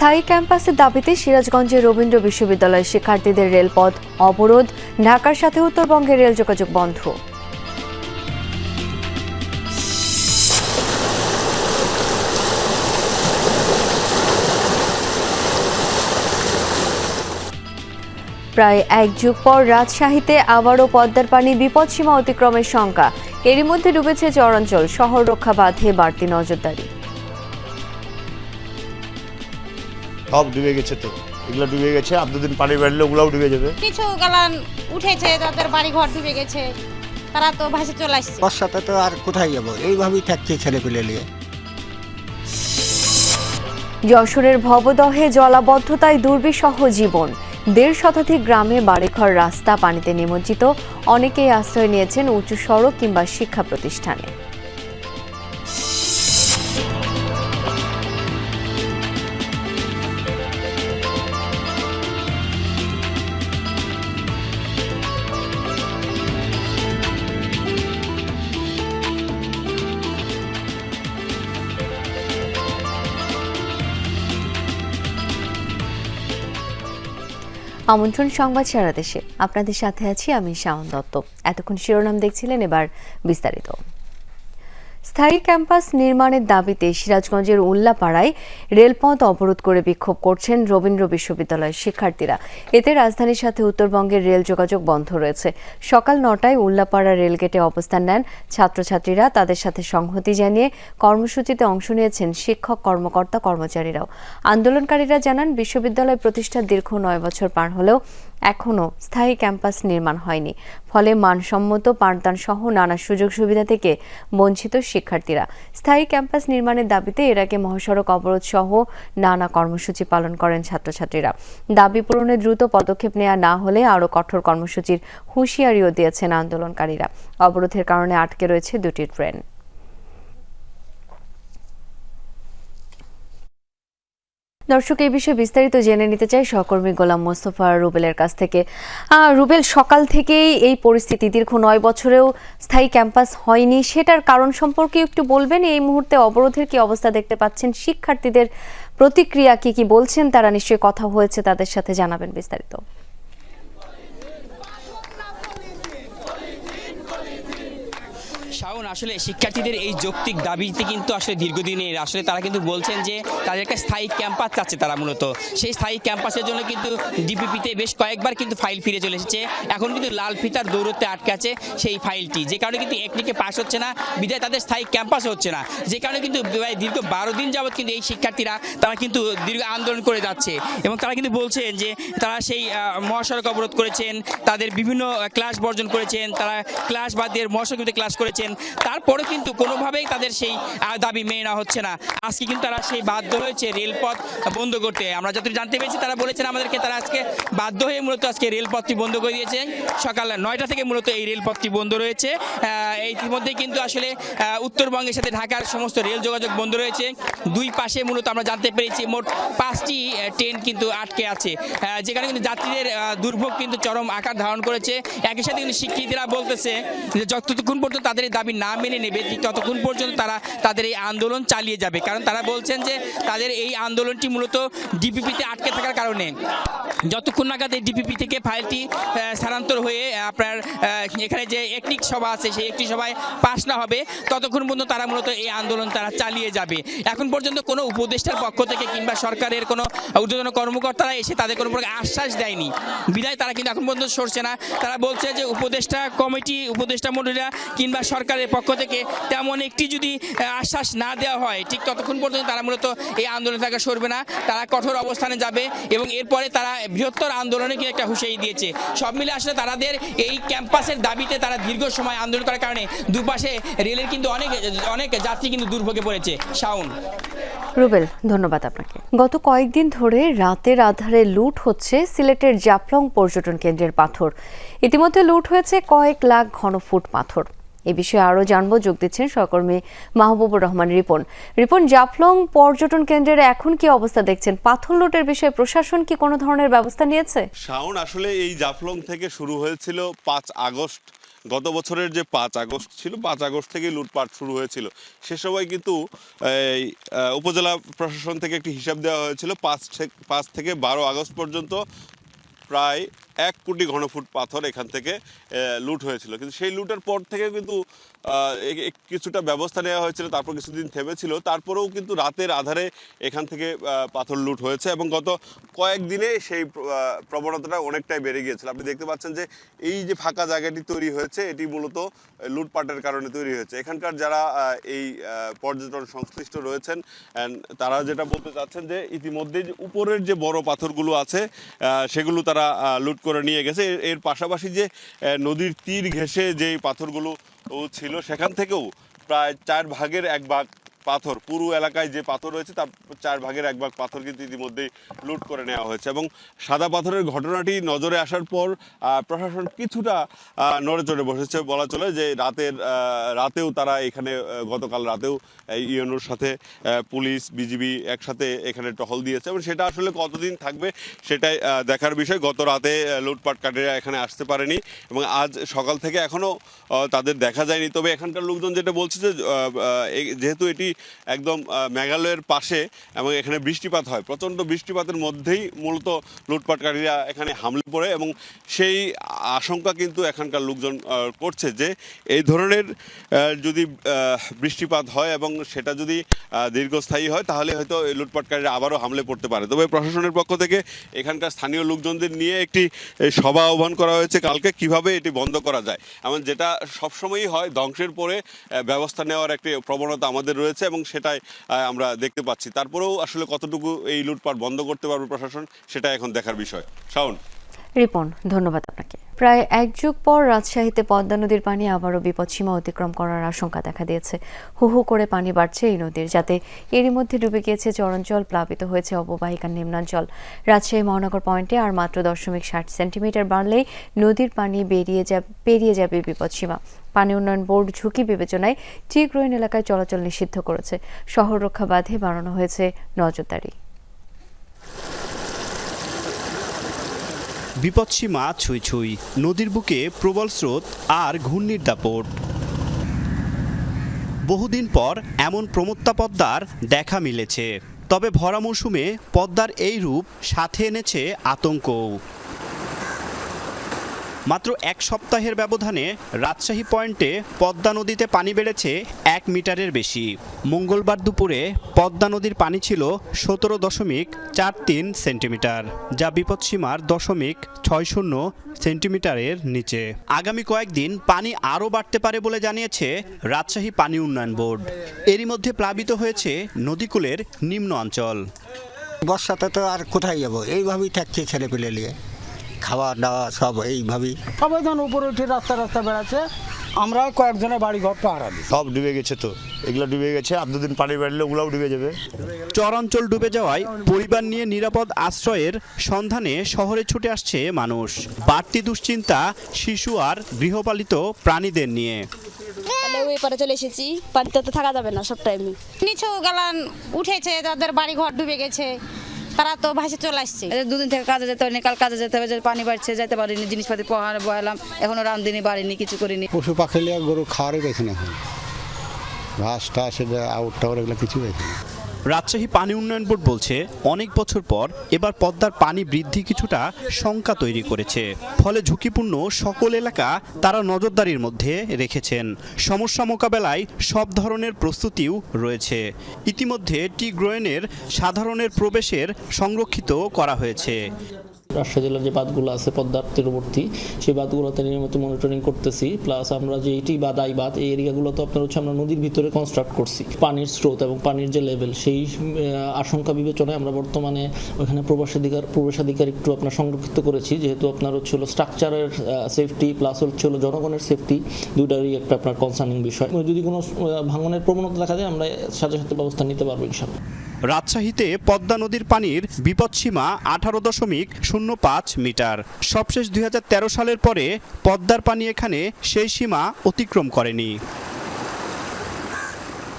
স্থায়ী ক্যাম্পাসের দাবিতে সিরাজগঞ্জের রবীন্দ্র বিশ্ববিদ্যালয়ের শিক্ষার্থীদের রেলপথ অবরোধ, ঢাকার সাথে উত্তরবঙ্গের রেল যোগাযোগ বন্ধ। প্রায় এক যুগ পর রাজশাহীতে আবারও পদ্মার পানি বিপদসীমা অতিক্রমের শঙ্কা। এরই মধ্যে ডুবেছে চরাঞ্চল শহর রক্ষা বাঁধে বাড়তি নজরদারি। সব ডুবে গেছে তো। এগুলো ডুবে গেছে আর দুদিন পানি বাড়লে ওগুলোও ডুবে যাবে। কিছু গালান উঠেছে তাদের বাড়ি ঘর ডুবে গেছে তারা তো ভাসে চলে আসছে। বর্ষাতে তো আর কোথায় যাব? এইভাবেই থাকছে ছেলে পেলে নিয়ে। যশোরের ভবদহে জলাবদ্ধতায় দুর্বিষহ জীবন। দেড় শতাধিক গ্রামে বাড়িঘর রাস্তা পানিতে নিমজ্জিত। অনেকেই আশ্রয় নিয়েছেন উঁচু সড়ক কিংবা শিক্ষা প্রতিষ্ঠানে। আমন্ত্রণ সংবাদ সারা দেশে। আপনাদের সাথে আছি আমি শাওন দত্ত। এতক্ষণ শিরোনাম দেখছিলেন এবার বিস্তারিত। স্থায়ী ক্যাম্পাস নির্মাণের দাবিতে সিরাজগঞ্জের উল্লাপাড়ায় রেলপথ অবরোধ করে বিক্ষোভ করছেন রবীন্দ্র বিশ্ববিদ্যালয়ের শিক্ষার্থীরা। এতে রাজধানীর সাথে উত্তরবঙ্গের রেল যোগাযোগ বন্ধ রয়েছে। সকাল নটায় উল্লাপাড়া রেলগেটে অবস্থান নেন ছাত্রছাত্রীরা। তাদের সাথে সংহতি জানিয়ে কর্মসূচিতে অংশ নিয়েছেন শিক্ষক, কর্মকর্তা, কর্মচারীরাও। আন্দোলনকারীরা জানান, বিশ্ববিদ্যালয় প্রতিষ্ঠার দীর্ঘ নয় বছর পার হলেও এখনও স্থায়ী ক্যাম্পাস নির্মাণ হয়নি। ফলে মানসম্মত পাঠদান সহ নানা সুযোগ সুবিধা থেকে বঞ্চিত শিক্ষার্থীরা। স্থায়ী ক্যাম্পাস নির্মাণের দাবিতে এর আগে মহাসড়ক অবরোধ সহ নানা কর্মসূচি পালন করেন ছাত্রছাত্রীরা। দাবি পূরণে দ্রুত পদক্ষেপ নেওয়া না হলে আরও কঠোর কর্মসূচির হুঁশিয়ারিও দিয়েছেন আন্দোলনকারীরা। অবরোধের কারণে আটকে রয়েছে দুটি ট্রেন। দর্শক, এই বিষয়ে বিস্তারিত জেনে নিতে চাই সহকর্মী গোলাম মোস্তফা রুবেলের কাছ থেকে। রুবেল, সকাল থেকেই এই পরিস্থিতি দীর্ঘ নয় বছরেও স্থায়ী ক্যাম্পাস হয়নি। সেটার কারণ সম্পর্কে একটু বলবেন? এই মুহূর্তে অবরোধের কি অবস্থা দেখতে পাচ্ছেন? শিক্ষার্থীদের প্রতিক্রিয়া কি কি বলছেন? তারা নিশ্চয়ই কথা হয়েছে তাদের সাথে জানাবেন বিস্তারিত। শাওন, আসলে শিক্ষার্থীদের এই যৌক্তিক দাবিতে কিন্তু আসলে দীর্ঘদিনের আসলে তারা কিন্তু বলছেন যে তাদের একটা স্থায়ী ক্যাম্পাস চাচ্ছে তারা মূলত। সেই স্থায়ী ক্যাম্পাসের জন্য কিন্তু ডিপিপিতে বেশ কয়েকবার কিন্তু ফাইল ফিরে চলে এসেছে। এখন কিন্তু লাল ফিতার দৌড়তে আটকে আছে সেই ফাইলটি। যে কারণে কিন্তু একনিকে পাস হচ্ছে না, বিদায় তাদের স্থায়ী ক্যাম্পাস হচ্ছে না। যে কারণে কিন্তু দীর্ঘ বারো দিন যাবৎ কিন্তু এই শিক্ষার্থীরা তারা কিন্তু দীর্ঘ আন্দোলন করে যাচ্ছে এবং তারা কিন্তু বলছেন যে তারা সেই মহাসড়ক অবরোধ করেছেন, তাদের বিভিন্ন ক্লাস বর্জন করেছেন, তারা ক্লাস বাদ দিয়ে মহাসড়কে ক্লাস করেছেন। তারপরে কিন্তু কোনোভাবেই তাদের সেই দাবি মেনে নেওয়া হচ্ছে না। আজকে কিন্তু তারা সেই বাধ্য হয়েছে রেলপথ বন্ধ করতে। আমরা যত জানতে পেরেছি, তারা বলেছেন আমাদেরকে তারা আজকে বাধ্য হয়ে মূলত আজকে রেলপথটি বন্ধ করে দিয়েছে। সকাল নয়টা থেকে মূলত এই রেলপথটি বন্ধ রয়েছে। ইতিমধ্যে কিন্তু আসলে উত্তরবঙ্গের সাথে ঢাকার সমস্ত রেল যোগাযোগ বন্ধ রয়েছে। দুই পাশে মূলত আমরা জানতে পেরেছি মোট পাঁচটি ট্রেন কিন্তু আটকে আছে। যেখানে কিন্তু যাত্রীদের দুর্ভোগ কিন্তু চরম আকার ধারণ করেছে। একই সাথে কিন্তু শিক্ষিতরা বলতেছে যে যতক্ষণ পর্যন্ত তাদের দাবি না মেনে নেবে ততক্ষণ পর্যন্ত তারা তাদের এই আন্দোলন চালিয়ে যাবে। কারণ তারা বলছেন যে তাদের এই আন্দোলনটি মূলত ডিপিপিতে আটকে থাকার কারণে। যতক্ষণ নাগাদ এই ডিপিপি থেকে ফাইলটি স্থানান্তর হয়ে আপনার এখানে যে একটিক সভা আছে, সেই একটি সভায় পাশ না হবে, ততক্ষণ পর্যন্ত তারা মূলত এই আন্দোলন তারা চালিয়ে যাবে। এখন পর্যন্ত কোনো উপদেষ্টার পক্ষ থেকে কিংবা সরকারের কোনো ঊর্ধ্বতন কর্মকর্তারা এসে তাদের কোনো প্রকার আশ্বাস দেয়নি। বিদায় তারা কিন্তু এখন পর্যন্ত সরছে না। তারা বলছে যে উপদেষ্টা কমিটি, উপদেষ্টা মন্ডলীরা কিংবা সরকারের পক্ষ থেকে তেমন একটি যদি আশ্বাস না দেওয়া হয়, ঠিক ততক্ষণ পর্যন্ত তারা মূলত এই আন্দোলন থেকে সরবে না। তারা কঠোর অবস্থানে যাবে এবং এরপরে তারা বৃহত্তর আন্দোলনে কিন্তু একটা হুঁশিয়ারি দিয়েছে। সব মিলে আসলে তাদের এই ক্যাম্পাসের দাবিতে তারা দীর্ঘ সময় আন্দোলন করার কারণে দুপাশে রেলের কিন্তু অনেক অনেক যাত্রী কিন্তু দুর্ভোগে পড়েছে। শাউন রুবেল, ধন্যবাদ আপনাকে। গত কয়েকদিন ধরে রাতের আধারে লুট হচ্ছে সিলেটের জাফলং পর্যটন কেন্দ্রের পাথর। ইতিমধ্যে লুট হয়েছে কয়েক লাখ ঘনফুট পাথর। এ বিষয়ে আরও জানব। যোগ দিচ্ছেন সহকর্মী মাহবুবুর রহমান রিপন। রিপন, জাফলং পর্যটন কেন্দ্রের এখন কি অবস্থা দেখছেন? পাথর লুটের বিষয়ে প্রশাসন কি কোনো ধরনের ব্যবস্থা নিয়েছে? শাওন, আসলে এই জাফলং থেকে শুরু হয়েছিল পাঁচ আগস্ট। গত বছরের যে পাঁচ আগস্ট ছিল, পাঁচ আগস্ট থেকে লুটপাট শুরু হয়েছিল। সে সময় কিন্তু এই উপজেলা প্রশাসন থেকে একটি হিসাব দেওয়া হয়েছিল, পাঁচ পাঁচ থেকে বারো আগস্ট পর্যন্ত প্রায় এক কোটি ঘনফুট পাথর এখান থেকে লুট হয়েছিল। কিন্তু সেই লুটের পর থেকে কিন্তু কিছুটা ব্যবস্থা নেওয়া হয়েছিল, তারপর কিছুদিন থেমেছিল। তারপরেও কিন্তু রাতের আধারে এখান থেকে পাথর লুট হয়েছে এবং গত কয়েকদিনে সেই প্রবণতাটা অনেকটাই বেড়ে গিয়েছিল। আপনি দেখতে পাচ্ছেন যে এই যে ফাঁকা জায়গাটি তৈরি হয়েছে, এটি মূলত লুটপাটের কারণে তৈরি হয়েছে। এখানকার যারা এই পর্যটন সংশ্লিষ্ট রয়েছেন তারা যেটা বলতে চাচ্ছেন যে ইতিমধ্যে উপরের যে বড় পাথরগুলো আছে সেগুলো তারা লুট করে নিয়ে গেছে। এর- পাশাপাশি যে নদীর তীর ঘেঁষে যে পাথরগুলো ছিল, সেখান থেকেও প্রায় চার ভাগের এক ভাগ পাথর, পুরো এলাকায় যে পাথর রয়েছে তার চার ভাগের এক ভাগ পাথর কিন্তু ইতিমধ্যেই লুট করে নেওয়া হয়েছে এবং সাদা পাথরের ঘটনাটি নজরে আসার পর প্রশাসন কিছুটা নড়ে চড়ে বসেছে। বলা চলে যে রাতের রাতেও তারা এখানে গতকাল রাতেও ইউনোর সাথে পুলিশ, বিজিবি একসাথে এখানে টহল দিয়েছে এবং সেটা আসলে কতদিন থাকবে সেটাই দেখার বিষয়। গত রাতে লুটপাটকারীরা এখানে আসতে পারেনি এবং আজ সকাল থেকে এখনও তাদের দেখা যায়নি। তবে এখানকার লোকজন যেটা বলছে যে যেহেতু এটি একদম মেঘালয়ের পাশে এবং এখানে বৃষ্টিপাত হয়। প্রচণ্ড বৃষ্টিপাতের মধ্যেই মূলত লুটপাটকারীরা এখানে হামলে পড়ে এবং সেই আশঙ্কা কিন্তু এখানকার লোকজন করছে যে এই ধরনের যদি বৃষ্টিপাত হয় এবং সেটা যদি দীর্ঘস্থায়ী হয় তাহলে হয়তো এই লুটপাটকারীরা আবারও হামলে পড়তে পারে। তবে প্রশাসনের পক্ষ থেকে এখানকার স্থানীয় লোকজনদের নিয়ে একটি সভা আহ্বান করা হয়েছে কালকে, কীভাবে এটি বন্ধ করা যায়। এমন যেটা সবসময়ই হয়, ধ্বংসের পরে ব্যবস্থা নেওয়ার একটি প্রবণতা আমাদের রয়েছে। এবং সেটাই আমরা দেখতে পাচ্ছি। তারপরেও আসলে কতটুকু এই লুটপাট বন্ধ করতে পারবে প্রশাসন, সেটা এখন দেখার বিষয়। শাওন? রিপন, ধন্যবাদ আপনাকে। প্রায় এক যুগ পর রাজশাহীতে পদ্মা নদীর পানি আবারও বিপদসীমা অতিক্রম করার আশঙ্কা দেখা দিয়েছে। হু হু করে পানি বাড়ছে এই নদীর, যাতে এরই মধ্যে ডুবে গিয়েছে চরাঞ্চল প্লাবিত হয়েছে অববাহিকার নিম্নাঞ্চল। রাজশাহী মহানগর পয়েন্টে আর মাত্র দশমিক ষাট সেন্টিমিটার বাড়লেই নদীর পানি বেরিয়ে যাবে পেরিয়ে যাবে বিপদসীমা। পানি উন্নয়ন বোর্ড ঝুঁকি বিবেচনায় টি গ্রোইন এলাকায় চলাচল নিষিদ্ধ করেছে। শহর রক্ষা বাঁধে বাড়ানো হয়েছে নজরদারি। বিপদসীমা ছুঁই ছুঁই, নদীর বুকে প্রবল স্রোত আর ঘূর্ণির দাপট। বহুদিন পর এমন প্রমত্তা পদ্মার দেখা মিলেছে। তবে ভরা মৌসুমে পদ্মার এই রূপ সাথে এনেছে আতঙ্কও। মাত্র এক সপ্তাহের ব্যবধানে রাজশাহী পয়েন্টে পদ্মা নদীতে পানি বেড়েছে এক মিটারের বেশি। মঙ্গলবার দুপুরে পদ্মা নদীর পানি ছিল সতেরো দশমিক চার তিন সেন্টিমিটার, যা বিপদসীমার দশমিক ছয় শূন্য সেন্টিমিটারের নিচে। আগামী কয়েকদিন পানি আরও বাড়তে পারে বলে জানিয়েছে রাজশাহী পানি উন্নয়ন বোর্ড। এরই মধ্যে প্লাবিত হয়েছে নদীকূলের নিম্ন অঞ্চল। বর্ষাতে তো আর কোথায় যাব? এইভাবেই থাকছে ছেলে পেলে নিয়ে। খাওয়া দাওয়া সব এইভাবেই। সবাই যখন উপরে উঠে রাস্তা রাস্তা বেড়াচ্ছে আমরা কয়েকজনের বাড়ি ঘর পাহারা দিই। সব ডুবে গেছে তো এগুলো ডুবে গেছে আর দুদিন পানি বাড়লে ওগুলাও ডুবে যাবে। চরাঞ্চল ডুবে যাওয়ায় পরিবার নিয়ে নিরাপদ আশ্রয়ের সন্ধানে শহরে ছুটে আসছে মানুষ। বাড়তি দুশ্চিন্তা শিশু আর গৃহপালিত প্রাণীদের নিয়ে। ওই পারে চলে এসেছি পানিতে তো থাকা যাবে না সব টাইমে নিচু গালান উঠেছে তাদের বাড়ি ঘর ডুবে গেছে। তারা তো ভাসে চলে আসছে। দুদিন থেকে কাজে যেতে পারিনি কাল কাজে যেতে হবে যে পানি বাড়ছে যেতে পারিনি জিনিসপাতি পোহারে বয়ালাম এখনও রামদিনই বাড়িনি কিছু করিনি। পশু পাখি নিয়ে গরু খাওয়ারই পেয়েছে না এখন। ঘাস টাস আউট টাউট এগুলো কিছু পেয়েছে না। রাজশাহী পানি উন্নয়ন বোর্ড বলছে, অনেক বছর পর এবার পদ্মার পানি বৃদ্ধি কিছুটা শঙ্কা তৈরি করেছে। ফলে ঝুঁকিপূর্ণ সকল এলাকা তারা নজরদারির মধ্যে রেখেছেন। সমস্যা মোকাবেলায় সব ধরনের প্রস্তুতিও রয়েছে। ইতিমধ্যে টি গ্রোয়েনের সাধারণের প্রবেশের সংরক্ষিত করা হয়েছে। রাজশাহী জেলার যে বাঁধগুলো আছে, পদ্মার তীরবর্তী, সেই বাঁধগুলোতে নিয়মিত মনিটরিং করতেছি। প্লাস আমরা যে এটি বাঁধ আই বাঁধ, এই এরিয়াগুলো তো আপনার হচ্ছে আমরা নদীর ভিতরে কনস্ট্রাক্ট করছি। পানির স্রোত এবং পানির যে লেভেল সেই আশঙ্কা বিবেচনায় আমরা বর্তমানে ওখানে প্রবেশাধিকার প্রবেশাধিকার একটু আপনার সংরক্ষিত করেছি। যেহেতু আপনার হচ্ছে হলো স্ট্রাকচারের সেফটি প্লাস হচ্ছে হলো জনগণের সেফটি দুইটারই একটা আপনার কনসার্নিং বিষয়। যদি কোনো ভাঙনের প্রবণতা দেখা যায়, আমরা সাথে সাথে ব্যবস্থা নিতে পারব ইনশাল্লাহ রাজশাহীতে পদ্মা নদীর পানির বিপদসীমা আঠারো দশমিক শূন্য পাঁচ মিটার। সবশেষ দুই সালের পরে পদ্মার পানি এখানে সেই সীমা অতিক্রম করেনি।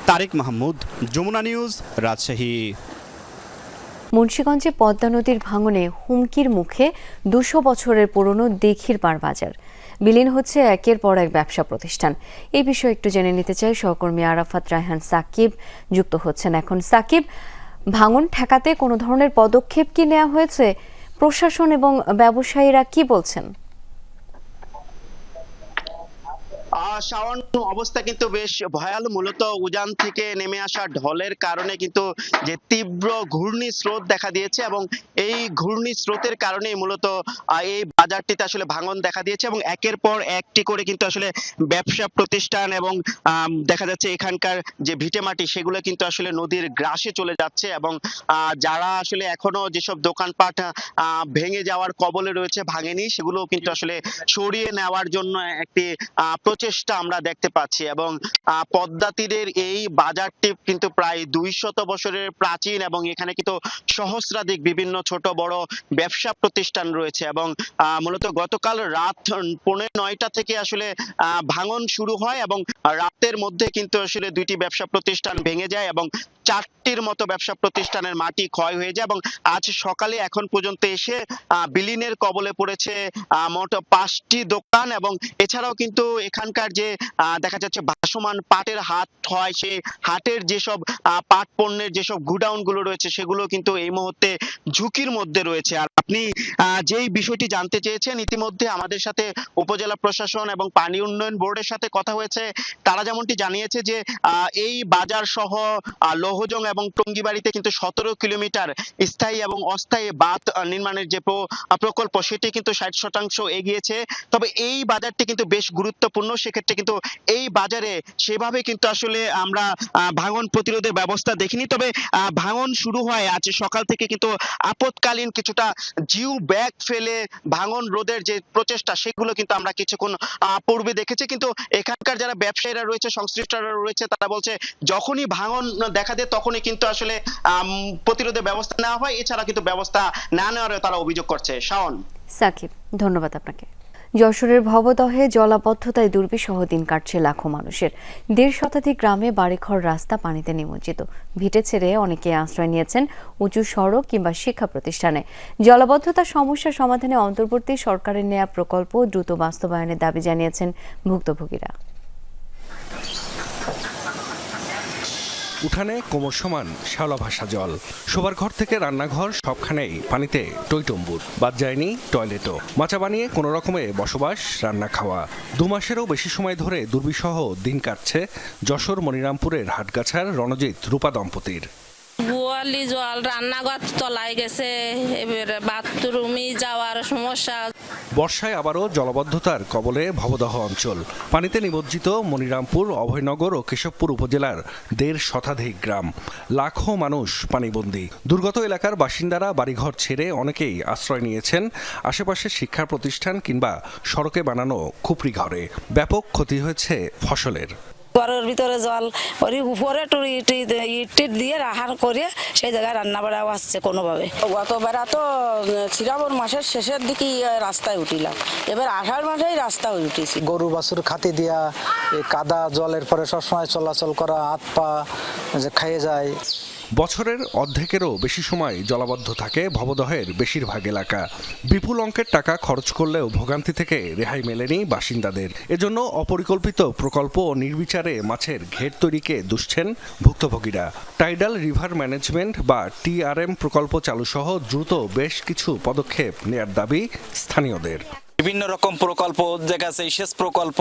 তারেক মাহমুদ, যমুনা নিউজ, রাজশাহী। মুন্সীগঞ্জে পদ্মা নদীর ভাঙনে হুমকির মুখে দুশো বছরের পুরনো দেখির পাড় বাজার। বিলীন হচ্ছে একের পর এক ব্যবসা প্রতিষ্ঠান। এই বিষয়ে একটু জেনে নিতে চাই, সহকর্মী আরাফাত রায়হান সাকিব যুক্ত হচ্ছেন এখন। সাকিব, ভাঙন ঠেকাতে কোনো ধরনের পদক্ষেপ কি নেওয়া হয়েছে? প্রশাসন এবং ব্যবসায়ীরা কি বলছেন? শাওন, অবস্থা কিন্তু বেশ ভয়াল। মূলত উজান থেকে নেমে আসা ঢলের কারণে কিন্তু যে তীব্র ঘূর্ণি স্রোত দেখা দিয়েছে এবং এই ঘূর্ণি স্রোতের কারণেই মূলত এই বাজারটিতে আসলে ভাঙন দেখা দিয়েছে এবং একের পর একটি করে কিন্তু আসলে ব্যবসা প্রতিষ্ঠান এবং দেখা যাচ্ছে এখানকার যে ভিটেমাটি সেগুলো কিন্তু আসলে নদীর গ্রাসে চলে যাচ্ছে এবং যারা আসলে এখনও যেসব দোকানপাট ভেঙে যাওয়ার কবলে রয়েছে, ভাঙেনি সেগুলো কিন্তু আসলে সরিয়ে নেওয়ার জন্য একটি প্রচেষ্টা আমরা দেখতে পাচ্ছি এবং পদ্মা তীরের এই বাজারটি কিন্তু প্রায় দুই শত বছরের প্রাচীন এবং এখানে কিন্তু সহস্রাধিক বিভিন্ন ছোট বড় ব্যবসা প্রতিষ্ঠান রয়েছে এবং মূলত গতকাল রাত পৌনে নয়টা থেকে আসলে ভাঙন শুরু হয় এবং রাতের মধ্যে কিন্তু আসলে দুইটি ব্যবসা প্রতিষ্ঠান ভেঙে যায় এবং চারটির মতো ব্যবসা প্রতিষ্ঠানের মাটি ক্ষয় হয়ে যায় এবং আজ সকালে এখন পর্যন্ত এসে বিলীনের কবলে পড়েছে মোট পাঁচটি দোকান এবং এছাড়াও কিন্তু এখানকার যে দেখা যাচ্ছে ভাসমান পাটের হাট হয় সেই হাটের যেসব পাট পণ্যের যেসব গুডাউনগুলো রয়েছে, সেগুলো কিন্তু এই মুহূর্তে ঝুঁকির মধ্যে রয়েছে। আর আপনি যেই বিষয়টি জানতে চেয়েছেন, ইতিমধ্যে আমাদের সাথে উপজেলা প্রশাসন এবং পানি উন্নয়ন বোর্ডের সাথে কথা হয়েছে। তারা যেমনটি জানিয়েছে যে এই বাজার সহ লৌহজং এবং টঙ্গিবাড়িতে কিন্তু সতেরো কিলোমিটার স্থায়ী এবং অস্থায়ী বাঁধ নির্মাণের যে প্রকল্প, সেটি কিন্তু ষাট শতাংশ এগিয়েছে। তবে এই বাজারটি কিন্তু বেশ গুরুত্বপূর্ণ। সেক্ষেত্রে কিন্তু এই বাজারে সেভাবে কিন্তু আসলে আমরা ভাঙন প্রতিরোধের ব্যবস্থা দেখিনি। তবে ভাঙন শুরু হয় আজ সকাল থেকে কিন্তু আপৎকালীন কিছুটা জিউ ব্যাগ ফেলে ভাঙন রোধের যে প্রচেষ্টা, সেগুলো কিন্তু আমরা কিছুক্ষণ পূর্বে দেখেছি। কিন্তু এখানকার যারা ব্যবসায়ীরা রয়েছে, সংশ্লিষ্টরা রয়েছে, তারা বলছে যখনই ভাঙন দেখা দেয়, তখনই কিন্তু আসলে প্রতিরোধের ব্যবস্থা নেওয়া হয়। এছাড়া কিন্তু ব্যবস্থা না নেওয়ারও তারা অভিযোগ করছে। শাওন। সাকিব, ধন্যবাদ আপনাকে। যশোরের ভবদহে জলাবদ্ধতায় দুর্বিষহ দিন কাটছে লাখো মানুষের। দেড় শতাধিক গ্রামে বাড়িঘর, রাস্তা পানিতে নিমজ্জিত। ভিটে ছেড়ে অনেকে আশ্রয় নিয়েছেন উঁচু সড়ক কিংবা শিক্ষা প্রতিষ্ঠানে। জলাবদ্ধতা সমস্যা সমাধানে অন্তর্বর্তী সরকারের নেয়া প্রকল্প দ্রুত বাস্তবায়নের দাবি জানিয়েছেন ভুক্তভোগীরা। উঠানে কোমর সমান, শ্যাওলা ভাষা জল। শোবার ঘর থেকে রান্নাঘর সবখানেই পানিতে টইটম্বুর। বাদ যায়নি টয়লেটও। মাচা বানিয়ে কোনো রকমে বসবাস, রান্না খাওয়া। দু মাসেরও বেশি সময় ধরে দুর্বিসহ দিন কাটছে যশোর মনিরামপুরের হাটগাছার রণজিৎ রূপা দম্পতির। বোয়ালি জল, রান্নাঘর তলায় গেছে, এবারে বাথরুমে যাওয়ার সমস্যা। বর্ষায় আবারও জলবদ্ধতার কবলে ভবদহ অঞ্চল। পানিতে নিমজ্জিত মনিরামপুর, অভয়নগর ও কেশবপুর উপজেলার দেড় শতাধিক গ্রাম। লাখো মানুষ পানিবন্দী। দুর্গত এলাকার বাসিন্দারা বাড়িঘর ছেড়ে অনেকেই আশ্রয় নিয়েছেন। আশেপাশের শিক্ষা প্রতিষ্ঠান কিংবা সড়কে বানানো খুপড়ি ঘরে। ব্যাপক ক্ষতি হয়েছে ফসলের। ঘরের ভিতরে জল ওই উপরে একটু ইট ইট দিয়ে রাহার করে সেই জায়গায় রান্না বাড়াও আসছে কোনোভাবে। গতবেলা তো শ্রাবণ মাসের শেষের দিকে রাস্তায় উঠিলাম। এবার আষাঢ় মাসেই রাস্তায় উঠেছি। গরু বাছুর খাতে দিয়া এই কাদা জলের পরে সবসময় চলাচল করা হাত পা যে খাইয়ে যায়। বছরের অর্ধেকেরও বেশি সময় জলাবদ্ধ থাকে ভবদহের বেশিরভাগ এলাকা। বিপুল অঙ্কের টাকা খরচ করলেও ভোগান্তি থেকে রেহাই মেলেনি বাসিন্দাদের। এজন্য অপরিকল্পিত প্রকল্প ও নির্বিচারে মাছের ঘের তৈরিকে দুষছেন ভুক্তভোগীরা। টাইডাল রিভার ম্যানেজমেন্ট বা টিআরএম প্রকল্প চালুসহ দ্রুত বেশ কিছু পদক্ষেপ নেয়ার দাবি স্থানীয়দের। বিভিন্ন রকম প্রকল্প দেখা যাচ্ছে এই সেচ প্রকল্প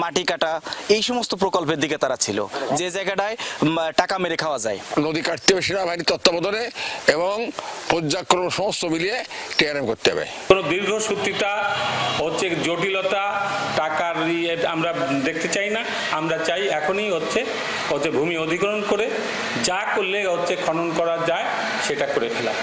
মাটি কাটা এই সমস্ত প্রকল্পের দিকে তারা ছিল। যে জায়গাটায় টাকা মেরে খাওয়া যায়। নদী কাটতে হবে সেনাবাহিনীর তত্ত্বাবধানে এবং পর্যায়ক্রম সমস্ত মিলিয়ে টিআরএম করতে হবে। কোনো দীর্ঘসূত্রিতা হচ্ছে জটিলতা টাকার ইয়ে আমরা দেখতে চাই না। আমরা চাই এখনই হচ্ছে হচ্ছে ভূমি অধিগ্রহণ করে যা করলে হচ্ছে খনন করা যায় সেটা করে ফেলা।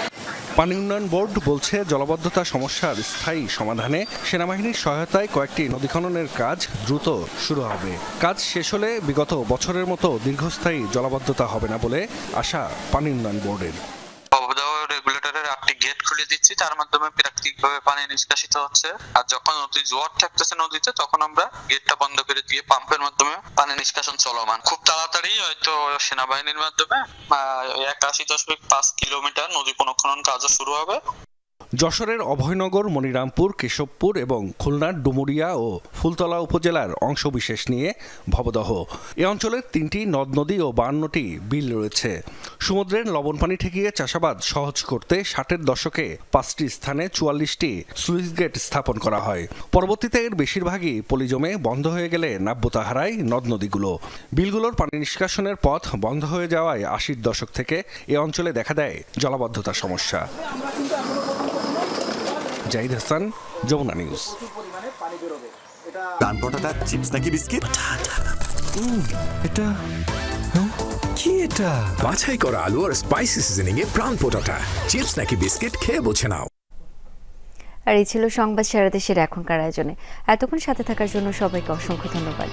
পানি উন্নয়ন বোর্ড বলছে জলবদ্ধতা সমস্যার স্থায়ী সমাধানে সেনাবাহিনীর সহায়তায় কয়েকটি নদী খননের কাজ দ্রুত শুরু হবে। কাজ শেষ হলে বিগত বছরের মতো দীর্ঘস্থায়ী জলাবদ্ধতা হবে না বলে আশা পানি উন্নয়ন বোর্ডের। খুলে দিচ্ছি তার মাধ্যমে প্রাকৃতিক ভাবে পানি নিষ্কাশিত হচ্ছে। আর যখন নদী জোয়ার থাকতেছে নদীতে তখন আমরা গেটটা বন্ধ করে দিয়ে পাম্পের মাধ্যমে পানি নিষ্কাশন চলমান। খুব তাড়াতাড়ি হয়তো সেনাবাহিনীর মাধ্যমে আহ, এক আশি দশমিক পাঁচ কিলোমিটার নদী পুনঃখনন কাজও শুরু হবে। যশোরের অভয়নগর, মনিরামপুর, কেশবপুর এবং খুলনার ডুমুরিয়া ও ফুলতলা উপজেলার অংশবিশেষ নিয়ে ভবদহ। এ অঞ্চলের তিনটি নদ নদী ও বান্নটি বিল রয়েছে। সমুদ্রের লবণ পানি ঠেকিয়ে চাষাবাদ সহজ করতে ষাটের দশকে পাঁচটি স্থানে চুয়াল্লিশটি স্লুইস গেট স্থাপন করা হয়। পরবর্তীতে এর বেশিরভাগই পলি জমে বন্ধ হয়ে গেলে নাব্যতা হারায় নদ নদীগুলো। বিলগুলোর পানি নিষ্কাশনের পথ বন্ধ হয়ে যাওয়ায় আশির দশক থেকে এ অঞ্চলে দেখা দেয় জলাবদ্ধতার সমস্যা। Zahid Hasan Jamuna news. Pran potato chips নাকি বিস্কিট? এটা কি এটা? বাছাই করা আলু আর স্পাইসি সিজনিং এ প্রাণ পটাটা চিপস নাকি বিস্কিট খেয়ে বোঝে নাও। আর এই ছিল সংবাদ সারা দেশের এখনকার আয়োজনে। এতক্ষণ সাথে থাকার জন্য সবাইকে অসংখ্য ধন্যবাদ।